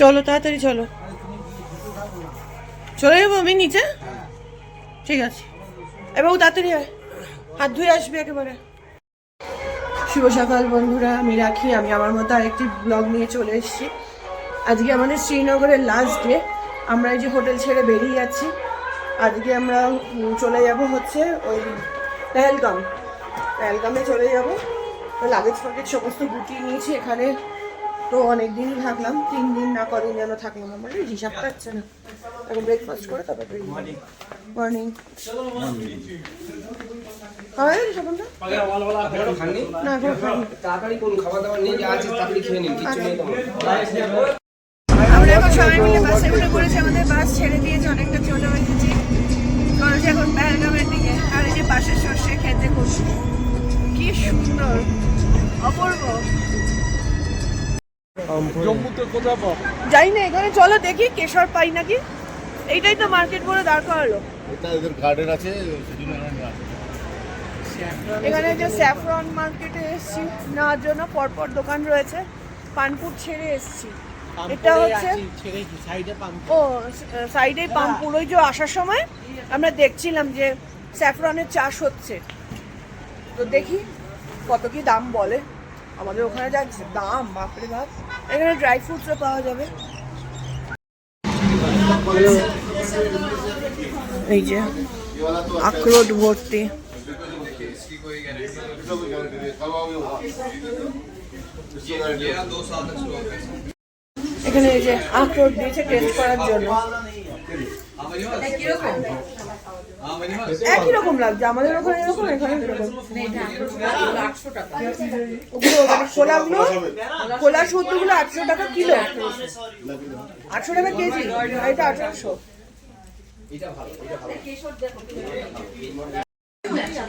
চলো তাড়াতাড়ি চলো। চলে যাব আমি নিচে? ঠিক আছে। এবার তাড়াতাড়ি আয়। হাত ধুয়ে আসবি একেবারে। শুভ সকাল বন্ধুরা আমি রাখি। আমি আমার মতো আরেকটি ব্লগ নিয়ে চলে এসেছি। আজকে আমাদের শ্রীনগরের লাস্ট ডে আমরা এই যে হোটেল ছেড়ে বেরিয়ে যাচ্ছি। আজকে আমরা চলে যাব হচ্ছে ওই পেহেলগাম। পেহেলগামে চলে যাব। তো লাগেজ ফাগেজ সমস্ত গুটিয়ে নিয়েছি এখানে। তো অনেক দিনই থাকলাম তিন দিন না কদিন যেন থাকলাম আমার এই হিসাব পাচ্ছে না। এখন ব্রেকফাস্ট করে তারপর মর্নিং খাওয়া গেছে না এখন খাইনি। তাড়াতাড়ি করুন খাবার দাবার নিয়ে যা আছে তাড়াতাড়ি খেয়ে নিন কিচ্ছু নেই তোমার। আমরা এখন সবাই মিলে বাসে উঠে পড়েছি আমাদের বাস ছেড়ে দিয়েছে অনেকটা চলে এসেছি। চলেছে এখন পেহেলগামের দিকে আর এই যে পাশের সর্ষে খেতে করছি কি সুন্দর অপূর্ব। জানি না এখানে চলো দেখি কেশর পাই নাকি? এইটাই তো মার্কেট বলে দাঁড় করালো। এটা এদের গার্ডেন আছে সেজন্য। এখানে যে স্যাফরন মার্কেটে এসেছি। নেওয়ার জন্য পরপর দোকান রয়েছে। পানপুর ছেড়ে এসেছি। এটা হচ্ছে পাম্প ও সাইডে পাম্পুর ওই যে আসার সময় আমরা দেখছিলাম যে স্যাফরনের চাষ হচ্ছে। তো দেখি কত কি দাম বলে। আমাদের ওখানে যা দাম, বাপরে বাপ। এখানে ড্রাই ফ্রুটসও পাওয়া যাবে। এই যে, আখরোট ভর্তি। এখানে এই যে আখরোট দিয়েছে টেস্ট করার জন্য। একই রকম লাগছে আমাদের ওখানে এরকম এখানে এরকম ওগুলো মানে খোলাগুলো খোলা সত্তরগুলো আটশো টাকা কিলো আটশো টাকা কেজি আর এটা আঠারোশো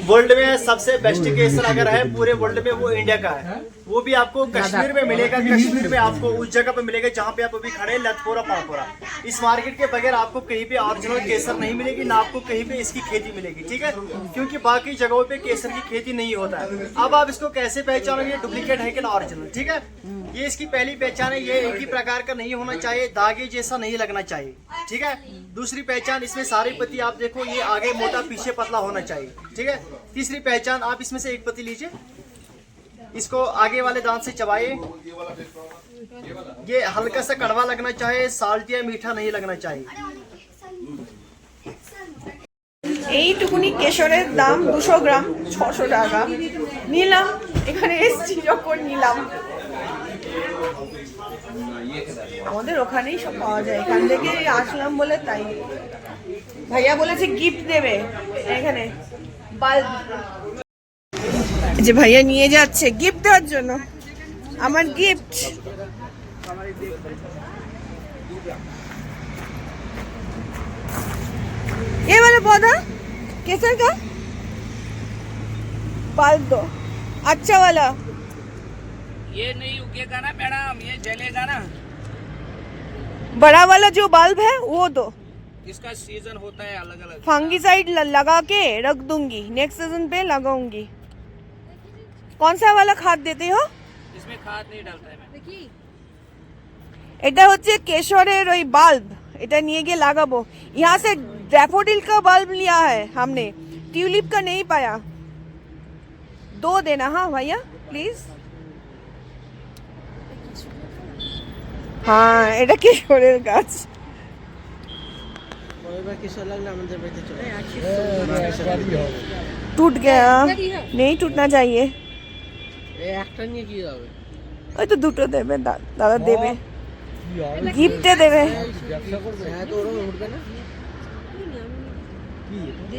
वर्ल्ड में सबसे बेस्ट केसर अगर है पूरे वर्ल्ड में वो इंडिया का है वो भी आपको कश्मीर में मिलेगा कश्मीर में आपको उस जगह पे मिलेगा जहाँ पे आप अभी खड़े हैं लतपोरा पापोरा इस मार्केट के बगैर आपको कहीं पे ओरिजिनल केसर नहीं मिलेगी ना आपको कहीं पे इसकी खेती मिलेगी ठीक है? क्योंकि बाकी जगहों पे केसर की खेती नहीं होता है। अब आप इसको कैसे पहचानोगे? डुप्लीकेट है कि ना ऑरिजिनल ठीक है? ये इसकी पहली पहचान है ये एक ही प्रकार का नहीं होना चाहिए दागे जैसा नहीं लगना चाहिए ठीक है? दूसरी पहचान इसमें सारी पत्ती आप देखो ये आगे मोटा पीछे पतला होना चाहिए ठीक है? तीसरी पहचान आप इसमें से एक पत्ती लीजिए। इसको आगे वाले दांत से चबाइए ये हल्का सा कड़वा लगना चाहिए साल्ट या मीठा नहीं लगना चाहिए এইটুকুনি কেশরের দাম দুশো গ্রাম ছশো টাকা নিলাম এখানে এসছি যখন নিলাম আমাদের ওখানেই সব পাওয়া যায় এখান থেকে আসলাম বলে তাই ভাইয়া বলেছে গিফট দেবে এখানে বাল্ব যে ভাইয়া নিয়ে যাচ্ছে গিফট দেওয়ার জন্য আমার গিফট ये वाला पौधा केसर का पाल दो अच्छा वाला ये नहीं उगेगा ना मैडम ये जलेगा ना बड़ा वाला जो बल्ब है वो दो इसका सीजन होता है अलग अलग फंगीसाइड लगा के रख दूंगी नेक्स्ट सीजन पे लगाऊंगी कौन सा वाला खाद देते हो इसमें खाद नहीं डालता है मैं এটা হচ্ছে কেশরের ওই বাল্ব এটা নিয়ে গিয়ে লাগাবো यहाँ से डैफोडिल का बल्ब लिया है हमने ट्यूलिप का नहीं पाया दो देना हाँ भैया प्लीज হ্যাঁ এটা কিশোরের গাছ এবার কিশোর লাগলে আমাদের বাড়িতে চলে टूट गया नहीं टूटना चाहिए এই একটা নিয়ে কি হবে ওই তো দুটো দেবে দা- দাদা দেবে গিফটে দেবে হ্যাঁ তো ওরকম উঠবে না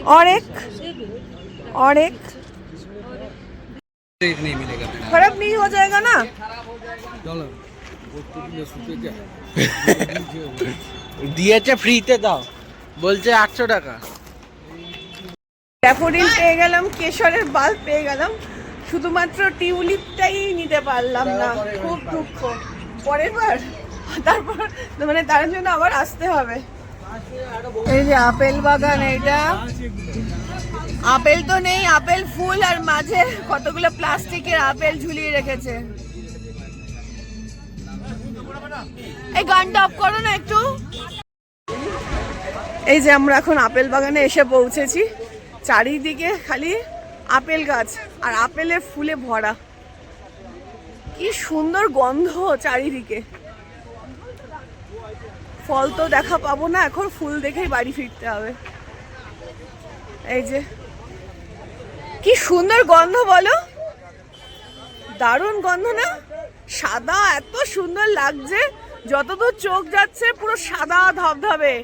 और एक और एक नहीं मिलेगा खराब नहीं हो जाएगा ना চলো দিয়েছে ফ্রিতে দাও বলছে আটশো টাকা ড্যাফোডিল পেয়ে গেলাম কেশরের বাল্ব পেয়ে গেলাম শুধুমাত্র টিউলিপটাই নিতে পারলাম না। খুব দুঃখ। পরের বার। তারপর মানে তার জন্য আবার আসতে হবে। এই যে আপেল বাগান এটা। আপেল তো নেই আপেল ফুল আর মাঝে কতগুলো প্লাস্টিকের আপেল ঝুলিয়ে রেখেছে। এই গানটা অফ করো না একটু। এই যে আমরা এখন আপেল বাগানে এসে পৌঁছেছি। চারিদিকে খালি আপেল গাছ আর আপেলের ফুলে ভরা। কি সুন্দর গন্ধ চারিদিকে। ফল তো দেখা পাবো না, এখন ফুল দেখেই বাড়ি ফিরতে হবে। এই যে, কি সুন্দর গন্ধ বলো। দারুণ গন্ধ না? সাদা, এত সুন্দর লাগছে, যতদূর চোখ যাচ্ছে, পুরো সাদা ধবধবে।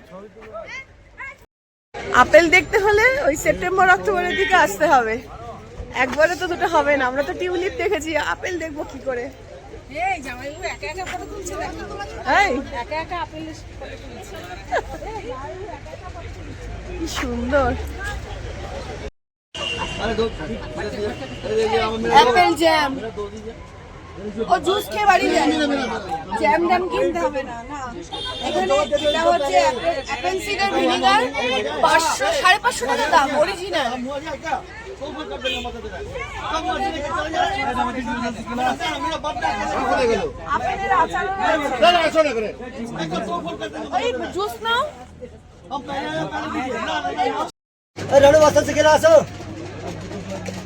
আপেল দেখতে হলে ওই সেপ্টেম্বর অক্টোবরের দিকে আসতে হবে একবারে তো দুটো হবে না আমরা তো টিউলিপ দেখেছি আপেল দেখব কি করে কি সুন্দর অ্যাপেল জ্যাম ও জুস খেয়ে বাড়ি যায়। জ্যাম ট্যাম কিনতে হবে না না। এখানে এটা হচ্ছে অ্যাপেল সিডার ভিনিগার, পাঁচশো, সাড়ে পাঁচশো টাকা দাম অরিজিনাল আপেলের আচারও রয়েছে। ওই জুস নাও।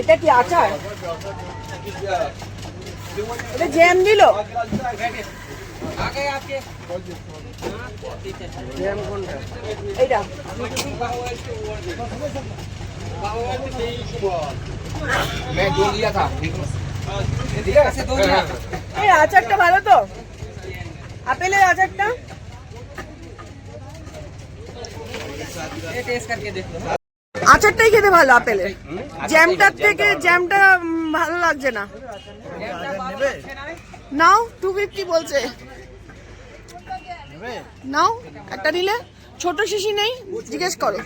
এটা কি আচার? এটা জ্যাম দিল? এইটা। আচারটা ভালো তো? আপেলের আচারটা? আচারটাই খেতে ভালো আপেলের। জ্যামটার থেকে জ্যামটা ভালো লাগছে না। নাও টু ফিফটি বলছে। নাও একটা নিলে। ছোট শিশি নেই জিজ্ঞেস করো।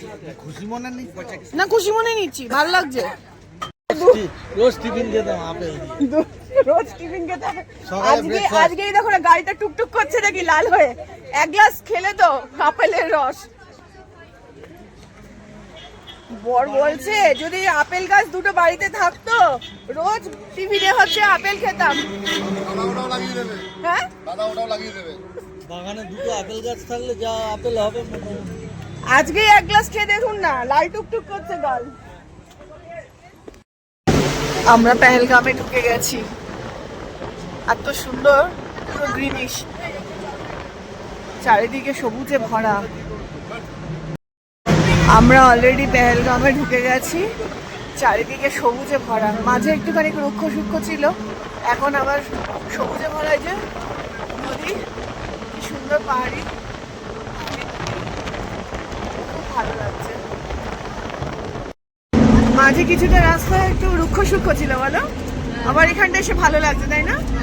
না খুশি মনে নিচ্ছি ভালো লাগছে। রোজ টিফিন খেতাম আপেল। রোজ টিফিন খেতে আজকে আজকেই দেখো না গাড়িটা টুকটুক করছে নাকি লাল হয়ে। এক গ্লাস খেলে তো আপেলের রস। বর বলছে যদি আপেল গাছ দুটো বাড়িতে থাকতো রোজ টিফিনে হচ্ছে আপেল খেতাম। হ্যাঁ? বাগানে দুটো আপেল গাছ থাকলে যা আপেল হবে আজকেই এক গ্লাস খেয়ে দেখুন না লাল টুকটুক করছে গাল। আমরা পেহেলগামে ঢুকে গেছি। এত সুন্দর পুরো গ্রিনিশ চারিদিকে সবুজে ভরা। আমরা অলরেডি পেহেলগামে ঢুকে গেছি। চারিদিকে সবুজে ভরা। মাঝে একটুখানি রুক্ষ সূক্ষ্ম ছিল। এখন আবার সবুজে ভরা যে নদী কি সুন্দর পাহাড়ি। খুব ভালো লাগছে। মাঝে কিছুটা রাস্তা একটু রুক্ষ সূক্ষ্ম ছিল বলো? আবার এখানটা এসে ভালো লাগছে তাই না? ন-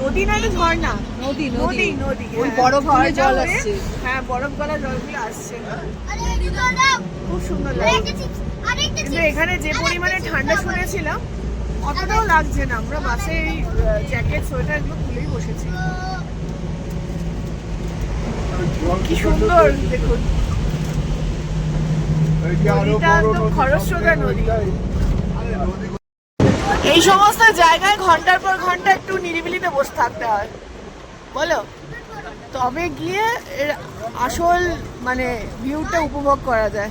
নদী না ঝর্ণা। নদী নদী। নদী ওই বরফ জল আসছে। হ্যাঁ বরফ গলা জলগুলো আসছে। খুব সুন্দর লাগছে। কিন্তু এখানে যে পরিমাণে ঠান্ডা শুনেছিলাম অতটাও লাগছে না। আমরা বাসে এই জ্যাকেট সোয়েটার এগুলো খুলেই বসেছি। কি সুন্দর দেখুন। নদীটা একদম খরস্রোতা নদী এই সমস্ত জায়গায় ঘণ্টার পর ঘণ্টা একটু নিরিবিলিতে বসে থাকতে হয়। বলো? তবে গিয়ে এর আসল মানে ভিউটা উপভোগ করা যায়।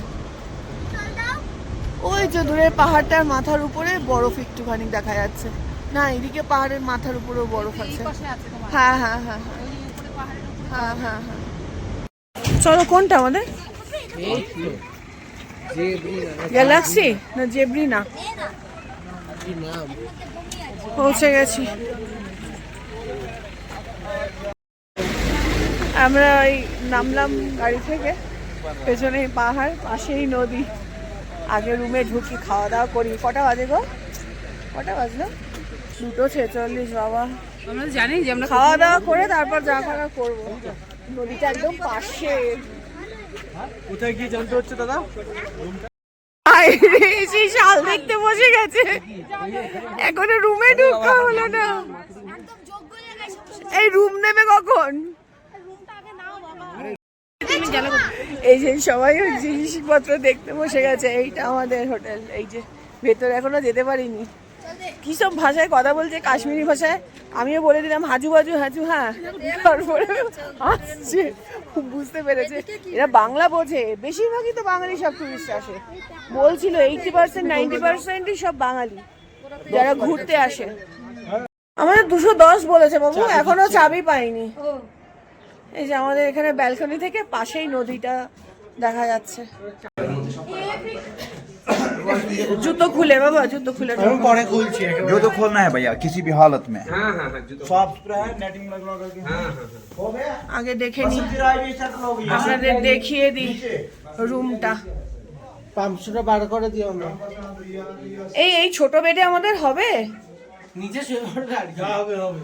ওই যে দূরের পাহাড়টার মাথার উপরে বরফ একটুখানি দেখা যাচ্ছে। না এদিকে পাহাড়ের মাথার উপরেও বরফ আছে। হ্যাঁ হ্যাঁ হ্যাঁ। হ্যাঁ হ্যাঁ হ্যাঁ হ্যাঁ। চলো কোনটা আমাদের? গ্যালাক্সি না জেব্রি না পৌঁছে গেছি। আমরা ওই নামলাম গাড়ি থেকে পেছনে পাহাড় পাশেই নদী। আগে রুমে ঢুকি খাওয়া দাওয়া করি। কটা বাজে গো? কটা বাজলো? দুটো ছেচল্লিশ বাবা। আমরা জানি যে আমরা খাওয়া দাওয়া করে তারপর যা করা করব। নদীটা একদম পাশে। কোথায় গিয়ে জানতে হচ্ছে দাদা? শাল দেখতে বসে গেছে। এখনও রুমে ঢুকা হলো না। এই রুম নেবে কখন? এই যে সবাই জিনিসপত্র দেখতে বসে গেছে, এইটা আমাদের হোটেল। এই যে ভেতরে এখনও যেতে পারিনি। কি সব ভাষায় কথা বলছে কাশ্মীরি ভাষায়? আমিও বলে দিলাম হাজু বাজু হাজু হ্যাঁ। তারপরে আসছে। বুঝতে পেরেছে। এরা বাংলা বোঝে। বেশিরভাগই তো বাঙালি সব টুরিস্ট আসে। বলছিল এইটি পার্সেন্ট নাইনটি পার্সেন্টই সব বাঙালি। যারা ঘুরতে আসে। আমাদের দুশো দশ বলেছে বাবু এখনও চাবি পাইনি। এই যে আমাদের এখানে ব্যালকনি থেকে পাশেই নদীটা দেখা যাচ্ছে। জুতো খুলে বাবা জুতো খুলে ঢোকো। পরে খুলছি जो तो खोलना है भैया किसी भी हालत में হ্যাঁ হ্যাঁ হ্যাঁ জুতো साफ सुथरा है नेटिंग लगवा करके আগে দেখে নি किराए भी शर्ट लोगी আপনাদের দেখিয়ে দিই রুমটা পাঁচশোটা বার করে দিও আমরা এই এই ছোট বেডে আমাদের হবে নিচে শুয়ে পড়বে আর কি। হবে হবে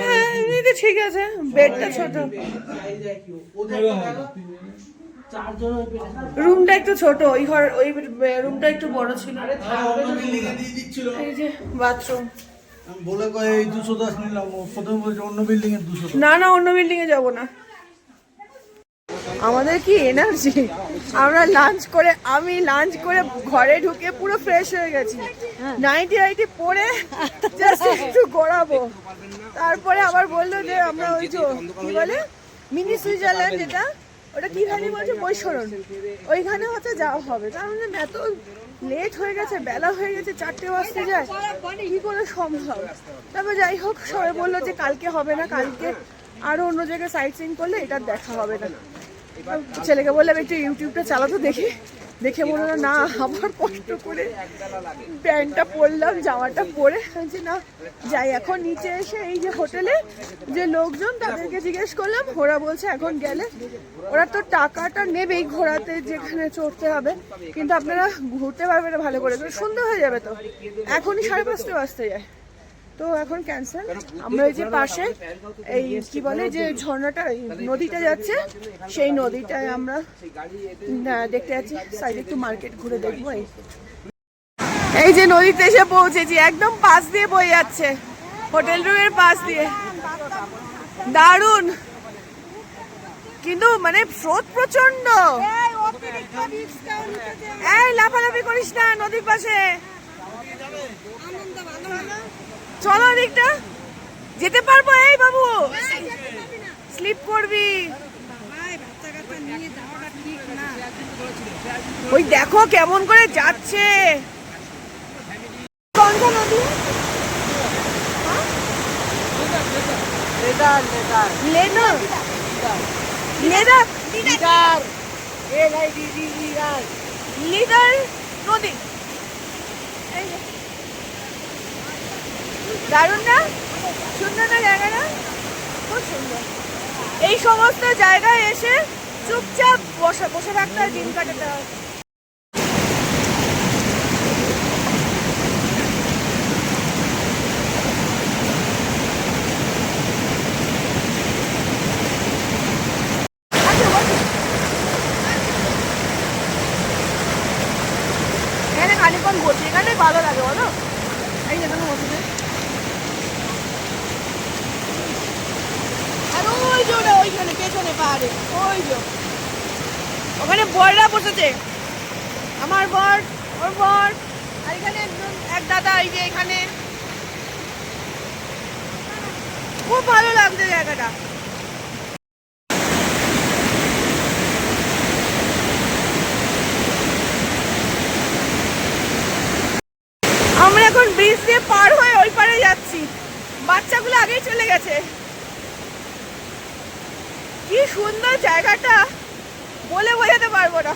হ্যাঁ এমনিতে ঠিক আছে বেডটা ছোট চারজন ওই পেটে রুমটা একটু ছোট ওই ঘর ওই রুমটা একটু বড় ছিল। এই যে বাথরুম। আমি বলে কয় এই দুশো দশ নিলাম প্রথমে বলছে অন্য বিল্ডিং এর দুশো না না অন্য বিল্ডিং এ যাব না। আমাদের কি এনার্জি? আমরা লাঞ্চ করে আমি লাঞ্চ করে ঘরে ঢুকে পুরো ফ্রেশ হয়ে গেছি। নাইটি নাইটি পরে জাস্ট একটু গড়াবো। তারপরে আবার বলল যে আমরা ওই যে কি বলে? মিনি সুইজারল্যান্ড যেটা ওটা কি ভ্যালি বলছে? বৈশরণ ওইখানে হচ্ছে যাওয়া হবে। কারণ মানে এত লেট হয়ে গেছে, বেলা হয়ে গেছে, চারটে বাজতে যায়। কি করে সম্ভব? তারপর যাই হোক, সবাই বলল যে কালকে হবে না, কালকে আরও অন্য জায়গায় সাইট সিন করলে এটা দেখা হবে না। ছেলেকে বললাম, একটু ইউটিউবটা চালাতো দেখি। দেখে বলল না, আবার কষ্ট করে প্যান্টটা পরলাম, জামাটা পরে যে না, যাই, এখন নিচে এসে এই যে হোটেলে যে লোকজন তাদেরকে জিজ্ঞেস করলাম, ওরা বলছে, এখন গেলে ওরা তো টাকাটা নেবেই ঘোরাতে যেখানে চড়তে হবে, কিন্তু আপনারা ঘুরতে পারবেন না ভালো করে। সন্ধ্যা হয়ে যাবে তো। এখনই সাড়ে পাঁচটা বাজতে যায়। তো এখন ক্যান্সেল আমরা এই যে পাশে এই কি বলে যে ঝর্ণাটা নদীটা যাচ্ছে সেই নদীটায় আমরা না, দেখতে যাচ্ছি সাইডে একটু মার্কেট ঘুরে দেখব এই। এই যে নদীতে এসে পৌঁছেছি একদম পাশ দিয়ে বয়ে যাচ্ছে হোটেল রুমের পাশ দিয়ে। দারুণ! কিন্তু মানে স্রোত প্রচণ্ড এই লাফালাফি করিস না নদীর পাশে। চলো দিকটা যেতে পারব? এই বাবু। স্লিপ করবি। ওই দেখো কেমন করে যাচ্ছে। লিডার নদী। দারুণ না? সুন্দর না জায়গাটা খুব সুন্দর। এই সমস্ত জায়গায় এসে চুপচাপ বসে বসে থাকতে আর দিন কাটাতে হয় এখানে খানিক্ষণ বসে এখানে ভালো লাগে বলো এই যেখানে বসে যাই। আর ওই যে ওটা ওইখানে পেছনে পাহাড়ে ওই যে ওখানে বররা বসেছে আমার বর ওর বর আর এখানে একজন এক দাদা এই যে এখানে খুব ভালো লাগছে জায়গাটা। আমরা এখন ব্রিজ দিয়ে পার হয়ে ওই পারে যাচ্ছি। বাচ্চাগুলো আগেই চলে গেছে। কি সুন্দর জায়গাটা। বলে বোঝাতে পারব না।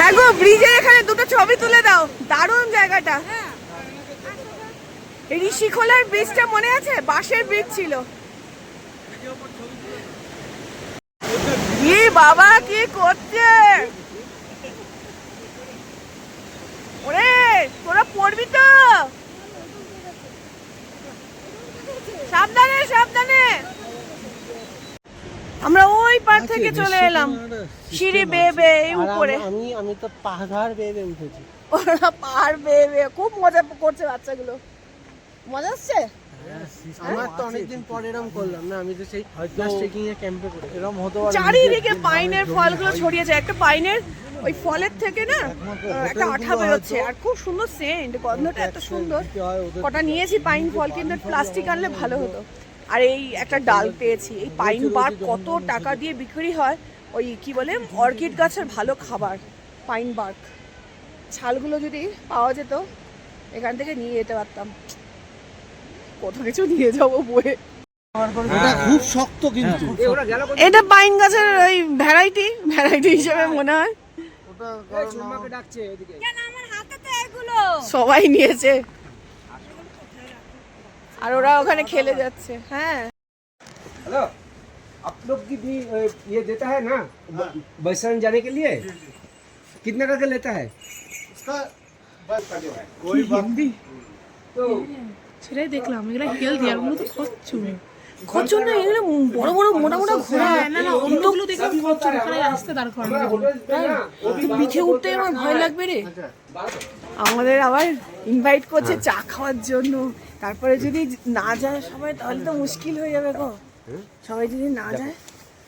দেখো ব্রিজের এখানে দুটো ছবি তুলে দাও। দারুণ জায়গাটা। ঋষিখোলার ব্রিজটা মনে আছে? বাঁশের ব্রিজ ছিল। বাবা কি করছে? ওরে তোরা পড়বি তো। সাবধানে সাবধানে। আমরা ওই পার আচ্ছা, থেকে চলে এলাম। সিঁড়ি বেয়ে বেয়ে উপরে। আমি আমি তো পাহাড় বেয়ে বেয়ে উঠেছি। ওরা পাহাড় বেয়ে বেয়ে খুব মজা করছে বাচ্চাগুলো। মজা আসছে আমার তো অনেকদিন পর এরম করলাম না? আমি তো সেই ট্রেকিং এ ক্যাম্পে করে এরম হতে পারে চারিদিকে পাইনের ফলগুলো ছড়িয়েছে একটা পাইনের ওই ফলের থেকে না একটা আঠা বেরোচ্ছে। আর খুব সুন্দর সেন্ট গন্ধটা এত সুন্দর। কটা নিয়েছি পাইন ফল কিন্তু প্লাস্টিক আনলে ভালো হতো। আর এই একটা ডাল পেয়েছি। এই পাইন বার্ক কত টাকা দিয়ে বিক্রি হয়? ওই কি বলে? অর্কিড গাছের ভালো খাবার পাইন বার্ক। ছালগুলো যদি পাওয়া যেত এখান থেকে নিয়ে যেতে পারতাম। কত কিছু নিয়ে যাবো বয়ে ওটা খুব শক্ত কিন্তু এটা পাইন গাছের ওই ভ্যারাইটি ভ্যারাইটি হিসেবে মনে হয় সবাই নিয়েছে আর ওরা ওখানে খেলে যাচ্ছে হ্যাঁ हेलो आप लोग की भी अ, ये देता है ना बैसन जाने के लिए कितना करके लेता है সেটাই দেখলাম এগুলো হেলদি আর ওগুলো তো খচ্চুর খচ্চুর না এগুলো বড় বড় মোটা মোটা ঘোড়া। না না অন্যগুলো দেখলাম খচ্চুর ওখানে আসতে দাঁড় করানো। পিঠে উঠতে আমার ভয় লাগবে রে। আমাদের আবার ইনভাইট করছে চা খাওয়ার জন্য। তারপরে যদি না যায় সবাই তাহলে তো মুশকিল হয়ে যাবে গো। সবাই যদি না যায়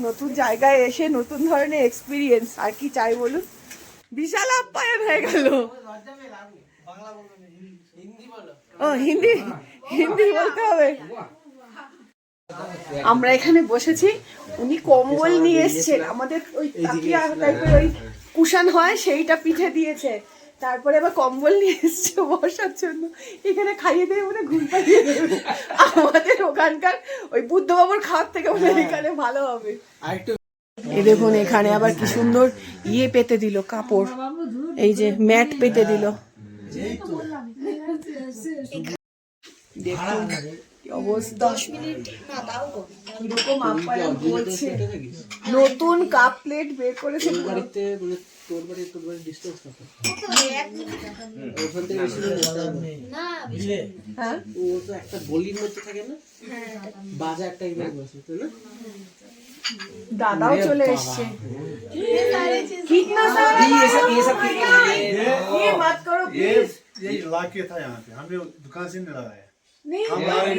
নতুন জায়গায় এসে নতুন ধরনের এক্সপিরিয়েন্স আর কি চাই বলুন? বিশাল আপ্যায়ন হয়ে গেল। ও, হিন্দি হিন্দি বলতে হবে। আমরা এখানে বসেছি। উনি কম্বল নিয়ে এসছেন। আমাদের ওই তাকিয়া টাইপের ওই কুশান হয়, সেইটা পিঠে দিয়েছে। তারপরে আবার কম্বল নিয়ে এসছে বসার জন্য। এখানে খাইয়ে দিয়ে মানে ঘুম পাড়িয়ে দেবে। আমাদের ওখানকার ওই বুদ্ধবাবুর খাওয়ার থেকে মনে এখানে ভালো হবে। এই দেখুন এখানে আবার কি সুন্দর ইয়ে পেতে দিল কাপড়। এই যে ম্যাট পেতে দিল। দেখুন অবস্থা? নতুন কাপ প্লেট বের করেছে বাড়িতে মানে তোর বাড়ি তোর বাড়ি ডিস্টেন্স কত ওখান থেকে বেশি দূরে যেতে হবে না। বুঝলে? হ্যাঁ ও তো একটা গলির মধ্যে থাকে না বাজা একটা ইমেজ বসে তাই না দাদাও চলে এসছে कितना सारा ये सब ये सब ये मत करो प्लीज यही ला के था यहाँ पे हमने दुकान से नहीं लगाया नहीं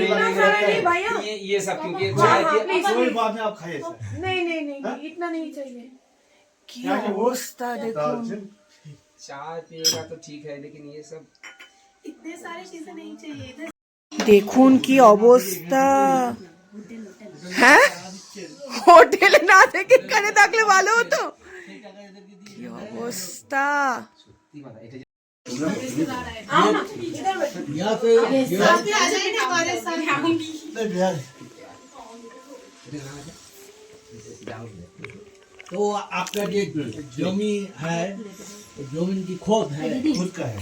इतना सारा नहीं भैया ये ये सब क्योंकि हाँ, चाय हाँ, की- please, कोई please। बात नहीं आप खाइए सर नहीं नहीं नहीं इतना नहीं चाहिए কি क्या कि वो অবস্থা দেখুন दालचीनी चाय पिएगा तो ठीक है लेकिन ये सब দেখুন কি অবস্থা হ্যাঁ হোটেলে না থেকে এখানে থাকলে ভালো হতো কি অবস্থা तो आपका जो जमी है जमीन की खोद है खुद का है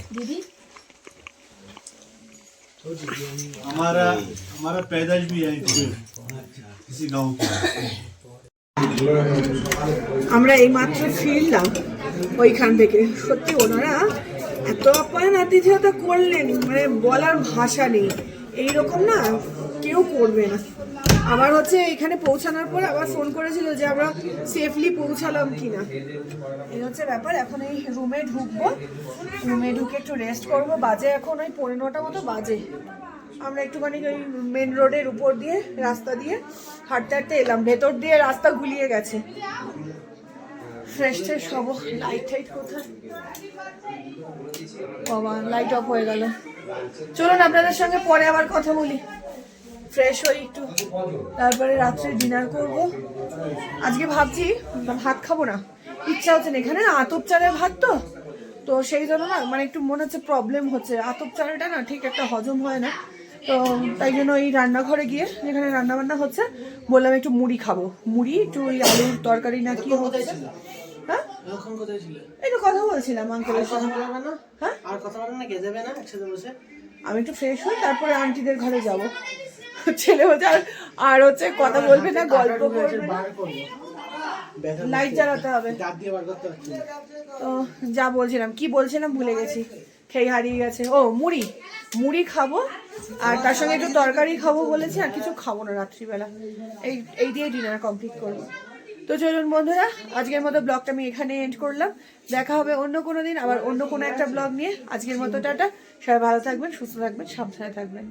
हमारा हमारा पैदाइश भी यहीं पे किसी गांव का আমরা এই মাত্র ফিরলাম ওইখান থেকে সত্যি ওনারা এত আপ্যায়ন আতিথেয়তা করলেন মানে বলার ভাষা নেই এইরকম না কেউ করবে না আবার হচ্ছে এখানে পৌঁছানোর পর আবার ফোন করেছিল যে আমরা সেফলি পৌঁছালাম কিনা। এই হচ্ছে ব্যাপার। এখন এই রুমে ঢুকবো। রুমে ঢুকে একটু রেস্ট করব। বাজে এখন ওই পনেরো নটা মতো বাজে। আমরা একটুখানি ওই মেন রোডের উপর দিয়ে, রাস্তা দিয়ে হাঁটতে হাঁটতে এলাম। ভেতর দিয়ে রাস্তা গুলিয়ে গেছে। ফ্রেশ ট্রেশ হব। লাইট টাইট কোথায়? বাবা লাইট অফ হয়ে গেল। চলুন আপনাদের সঙ্গে পরে আবার কথা বলি। ফ্রেশ হই একটু। তারপরে রাত্রে ডিনার করব। আজকে ভাবছি ভাত খাব না। ইচ্ছা হচ্ছে না। এখানে না আতপ চালের ভাত তো। তো সেই জন্য না মানে একটু মনে হচ্ছে প্রবলেম হচ্ছে। আতপ চালটা না ঠিক একটা হজম হয় না। তো তাই জন্য এই রান্নাঘরে গিয়ে যেখানে রান্না বান্না হচ্ছে বললাম একটু মুড়ি খাব। মুড়ি একটু ওই আলুর তরকারি না কি হচ্ছে। হ্যাঁ? এখন এই তো কথা বলছিলাম আঙ্কেলের সাথে। হ্যাঁ? আর কথা বলবে না গে না একসাথে বসে? আমি একটু ফ্রেশ হই তারপরে আন্টিদের ঘরে যাব। ছেলে হচ্ছে আর আর হচ্ছে কথা বলবে না গল্প করবে লাইট জ্বালাতে হবে। দাঁত দিয়ে বার করতে পারছি না তো যা বলছিলাম কি বলছিলাম ভুলে গেছি। খেয়ে হারিয়ে গেছে। ও মুড়ি। মুড়ি খাব আর তার সঙ্গে একটু তরকারি খাব বলেছি আর কিছু খাব না রাত্রিবেলা। এই এই দিয়ে ডিনার কমপ্লিট করব। তো চলুন বন্ধুরা আজকের মতো ব্লগটা আমি এখানে এন্ড করলাম। দেখা হবে অন্য কোনো দিন আবার অন্য কোনো একটা ব্লগ নিয়ে। আজকের মতো টাটা। সবাই ভালো থাকবেন সুস্থ থাকবেন সাবধানে থাকবেন।